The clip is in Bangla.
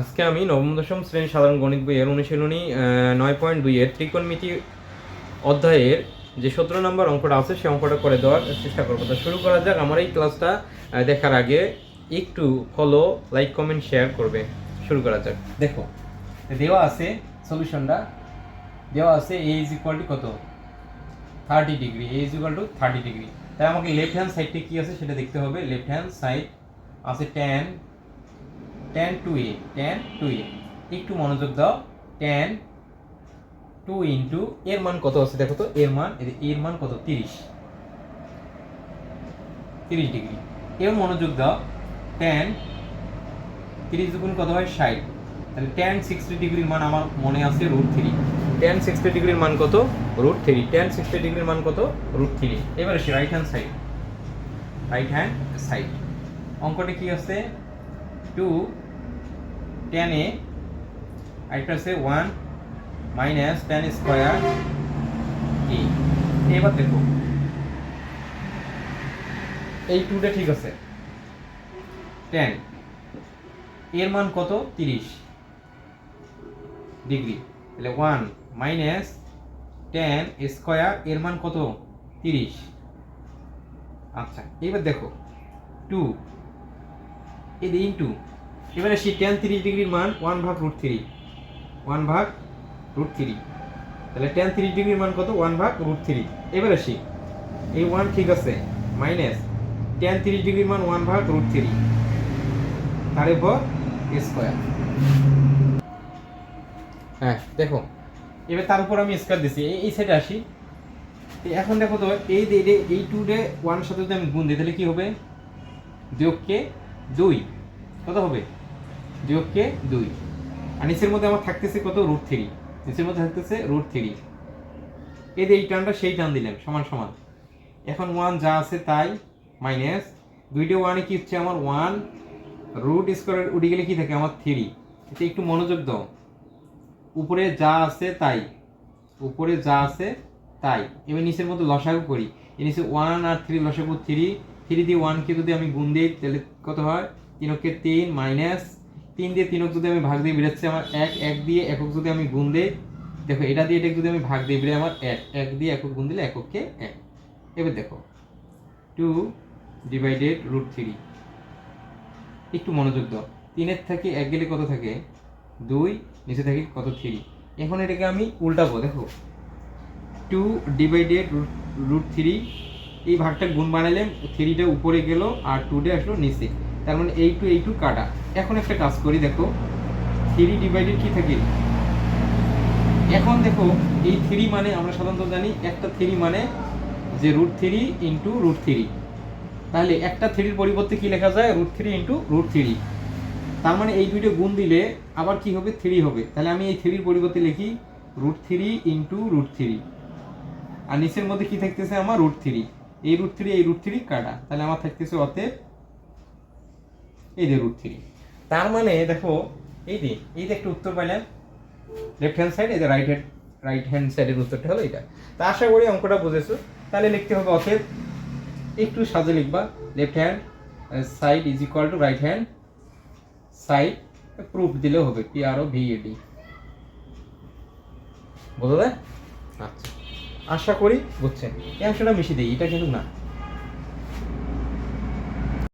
আজকে আমি নবম, দশম শ্রেণি সাধারণ গণিত বইয়ের অনুশীলনী নয় পয়েন্ট দুইয়ের ত্রিকোণমিতি অধ্যায়ের যে সতেরো নম্বর অঙ্কটা আছে সেই অঙ্কটা করে দেওয়ার চেষ্টা করব। তো শুরু করা যাক। আমার এই ক্লাসটা দেখার আগে একটু ফলো লাইক কমেন্ট শেয়ার করবে। শুরু করা যাক। দেখো, দেওয়া আছে সলিউশনটা দেওয়া আছে এ ইজ ইকুয়াল টু কত? Thirty degree A is equal to thirty degree তাই আমাকে লেফট হ্যান্ড সাইডটা কী আছে সেটা দেখতে হবে। লেফট হ্যান্ড সাইড আছে tan tan two A tan two A একটু মনোযোগ দাও টেন টু ইন্টু এর মান কত আছে দেখো তো? এর মান এর মান কত? তিরিশ। তিরিশ ডিগ্রি। এর মনোযোগ দাও টেন তিরিশ দুগুণ কত হয়? ষাট। তাহলে টেন সিক্সটি ডিগ্রির মান আমার মনে আছে রুট থ্রি টেন সিক্সটি ডিগ্রির মান কত? রুট থ্রি টেন সিক্সটি ডিগ্রির মান কত? রুট থ্রি এবার আসি right hand side right hand side অঙ্কটা কি আছে? টু টেন এ আরেকটা আছে one minus tan square A এবার দেখো। এই টুটা ঠিক আছে। টেন এর মান কত? তিরিশ ডিগ্রি। তাহলে ওয়ান মাইনাস টেন স্কোয়ার এর মান কত? তিরিশ। আচ্ছা এবার দেখো। টু এই দিন টু এবারে সেই টেন তিরিশ ডিগ্রির মান ওয়ান ভাগ রুট থ্রি ওয়ান ভাগ রুট থ্রি তাহলে টেন তিরিশ ডিগ্রির মান কত? ওয়ান ভাগ রুট থ্রি এবারে আসি এই ওয়ান ঠিক আছে মাইনাস টেন তিরিশ ডিগ্রির মান ওয়ান ভাগ রুট থ্রি তার উপর স্কোয়ার হ্যাঁ দেখো, এবার তার উপর আমি স্কোয়ার দিছি। এই- সাইডে আসি। এখন দেখো তো, এই এই- টু ডে ওয়ান সাথে যদি আমি গুণ দিই, তাহলে কি হবে? যোগকে দুই। কত হবে? যোগকে দুই। আর নিচের মধ্যে আমার থাকতেছে কত? রুট থ্রি নিচের মধ্যে থাকতেছে রুট থ্রি এই যে এই টানটা, সেই টান দিলাম, সমান সমান। এখন ওয়ান যা আছে তাই মাইনাস দুইটা ওয়ানে কি হচ্ছে আমার? ওয়ান রুট স্কোয়ার উঠে গেলে কী থাকে? আমার থ্রি এটা একটু মনোযোগ দাও। উপরে যা আছে তাই। উপরে যা আছে তাই। এবার নিচের মধ্যে লসাগু করি। এ নিচে ওয়ান আর থ্রি লসাগু থ্রি থ্রি দিয়ে ওয়ানকে যদি আমি গুণ দিই, তাহলে কত হয়? তিনকে তিন মাইনাস তিন দিয়ে তিনক যদি আমি ভাগ দিয়ে বেরোচ্ছে আমার এক এক দিয়ে একক যদি আমি গুণ দিই, দেখো এটা দিয়ে এটা যদি আমি ভাগ দিয়ে বেরোয় আমার এক এক দিয়ে একক গুণ দিলে এককে এক। এবার দেখো টু ডিভাইডেড রুট থ্রি একটু মনোযোগ দাও। তিনের থেকে এক গেলে কত থাকে? দুই, নিচে থাকে কত? থ্রি এখন এটাকে আমি উল্টাবো, দেখো। টু ডিভাইডেড রুট থ্রি এই ভাগটা গুণ বানাইলাম থ্রিটা উপরে গেল আর টুডে আসলো নিচে। তার মানে এই টু এই টু কাটা। এখন একটা কাজ করি, দেখো থ্রি ডিভাইডেড কি থাকে? এখন দেখো, এই থ্রি মানে আমরা সাধারণত জানি একটা থ্রি মানে যে root three into root three তাহলে একটা থ্রির পরিবর্তে কি লেখা যায়? Root three into root three তার মানে এই দুইটা গুণ দিলে আবার কি হবে? থ্রি হবে। তাহলে আমি এই থ্রির পরিবর্তে লিখি root three into root three আর নিচের মধ্যে কি থাকতেছে আমার রুট থ্রি এই রুট থ্রি এই রুট থ্রি কাটা। তাহলে আমার থাকতেছে অতএব এই যে রুট থ্রি তার মানে দেখো, এই যে এই যে একটা উত্তর পাইলাম লেফট হ্যান্ড সাইড এই যে রাইট হ্যান্ড রাইট হ্যান্ড সাইডের উত্তরটা হলো এটা তা আশা করি অঙ্কটা বুঝেছ। তাহলে লিখতে হবে অতএব একটু সাজে লিখবা left hand side is equal to right hand side proof দিলেও হবে P R O V E D বোঝা যায়? আচ্ছা। আশা করি বুঝছেন। এই অংশটা মিশিয়ে দিই, এটা কিন্তু না।